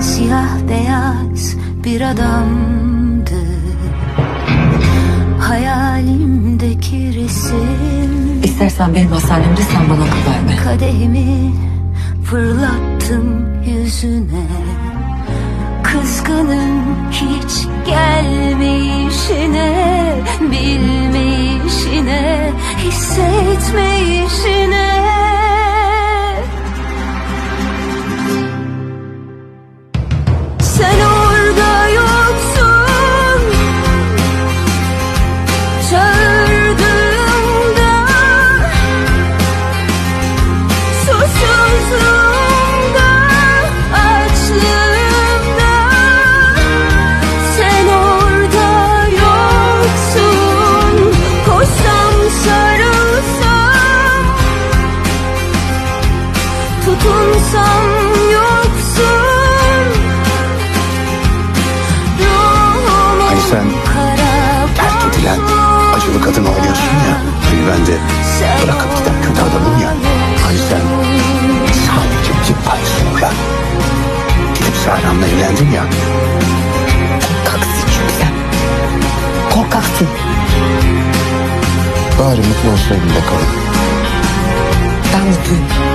Siyah beyaz bir adamdı. Hayalimdeki resim. İstersen benim hastanemde sen bana verme. Kadehimi fırlattım yüzüne. Kızgınım hiç gelmeyişine Bilmeyişine Hissetmeyişine Tutunsam yoksun Hani sen terk edilen acılı kadın oynuyorsun ya. Hani ben de bırakıp giden kötü adamım ya. Hani sen sadece bir parçasıyla gidip Sahram'la evlendin ya. Korkaksın çünkü sen. Korkaksın. Bari mutlu olsaydın bakalım. Ben mutluyum.